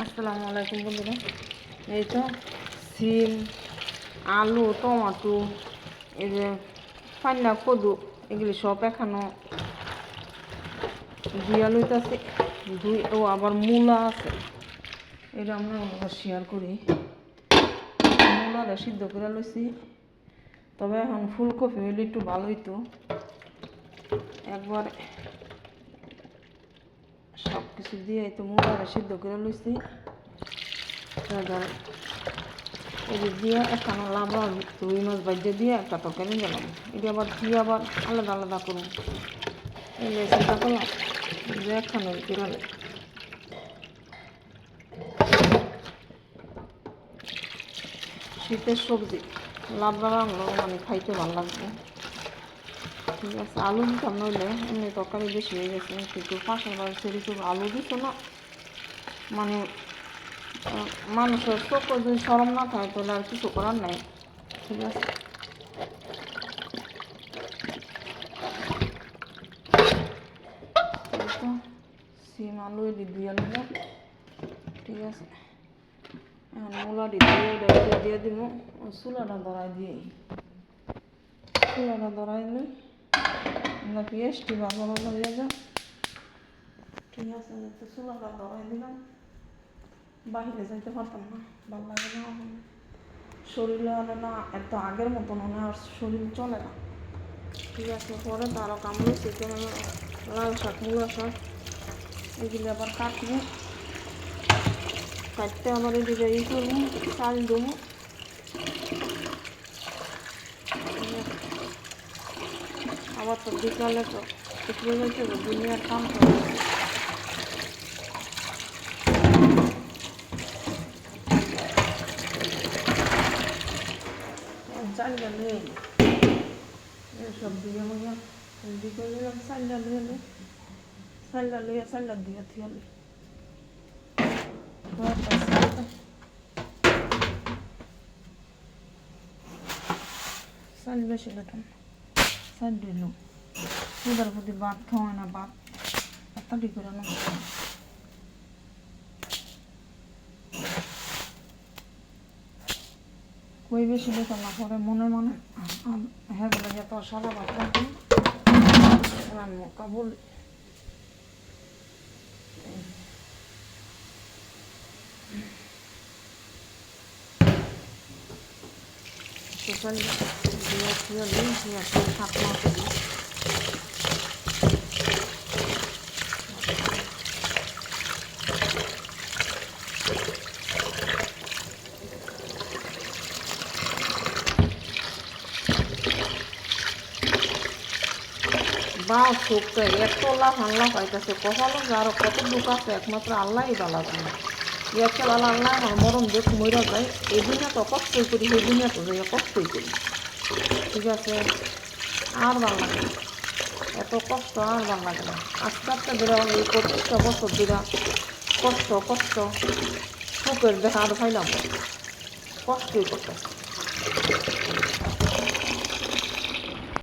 আসসালামু আলাইকুম বন্ধুরা। এই তো সিম, আলু, টমাটো, এই যে পান্না, কদু, এগুলি সব এখানো। দুই দিয়া লইতেছে দুই ও আবার মূলা আছে। এটা আমরা শেয়ার করি। মূলাটা সিদ্ধ করে লইছি। তবে এখন ফুলকপি হইলে একটু ভালো হইতো। একবার সব কিছু দিয়ে তো মূলাটা সিদ্ধ করে লইছি। যে দিয়ে একখানা লাবড়া রুই মাছ বাজ্যে দিয়ে একটা তরকারি গেলাম। এটা আবার দিয়ে আবার আলাদা আলাদা করুন। এই চিন্তা করলাম যে একখানে কিরালে শীতের সবজি, লাবড়া রাখল মানে খাইতে ভালো লাগবে ঠিক আছে আলু দিতাম নইলে, এমনি তরকারি বেশি হয়ে গেছে, কিন্তু পাশের বাড়ি সেদিকে আলু দিত না। মানে মানুষের চোখ যদি সরম না থাকে, তাহলে আর কিছু করার নাই। ঠিক আছে? সিম আলু এটি দিয়ে নিলাম ঠিক আছে? এখন মূলাটি দিয়ে দিয়ে দিব। চুলাটা ধরাই দিয়ে চুলাটা ধরাই দিই আমরা পেঁয়াজটি ভালো ভালো হয়ে যা ঠিক আছে তো চুলাটা ধরাই দিলাম বাইরে যাইতে পারতাম না ভালো লাগে না শরীরে হলে না এত আগের মতন মনে আর শরীর চলে না ঠিক আছে পরে তো আরও কামড়েছে কেন লাল শাক মূলা শাক এগুলি আবার কাটবো কাটতে আবার এদিকে ই করব চাল দেবো আবার তো বিকালে তো শুকিয়ে গেছে তো দুনিয়ার কাম করে চালটা নিয়ে সব দিয়ে লইয়া দিকে নিলাম চালটা নিয়ে লো চালটা লইয়া চালটা দিয়ে থিয়ালি চাল বেশি লেখান চাল দিল সুদার প্রতি ভাত খাওয়ায় না ভাত করে নষ্ট কই বেশি লেখা না, পরে মনে মনে হ্যাঁ যে তোর সারা ভাত কাবুল টোটাল দিয়ে দিয়ে দিয়ে সাত মাস বা শুকতে এত লাভ আল্লাহ পাইতেছে কখনো যে আরও কত দুঃখ আছে, একমাত্র আল্লাহই বালা জানে। ইয়াকে লাল আল্লাহ আমার মরম যে কুমইরা যায়, এই দিনে তো কষ্টই করি, সেই দিনে তো যাই কষ্টই করি। ঠিক আছে? আর ভালো লাগে এত কষ্ট আর ভালো লাগে না। আস্তে আস্তে ধরে এই পঁচিশটা বছর ধরে কষ্ট কষ্ট, সুখের দেখা আর পাইলাম না। কষ্টই করতেছে।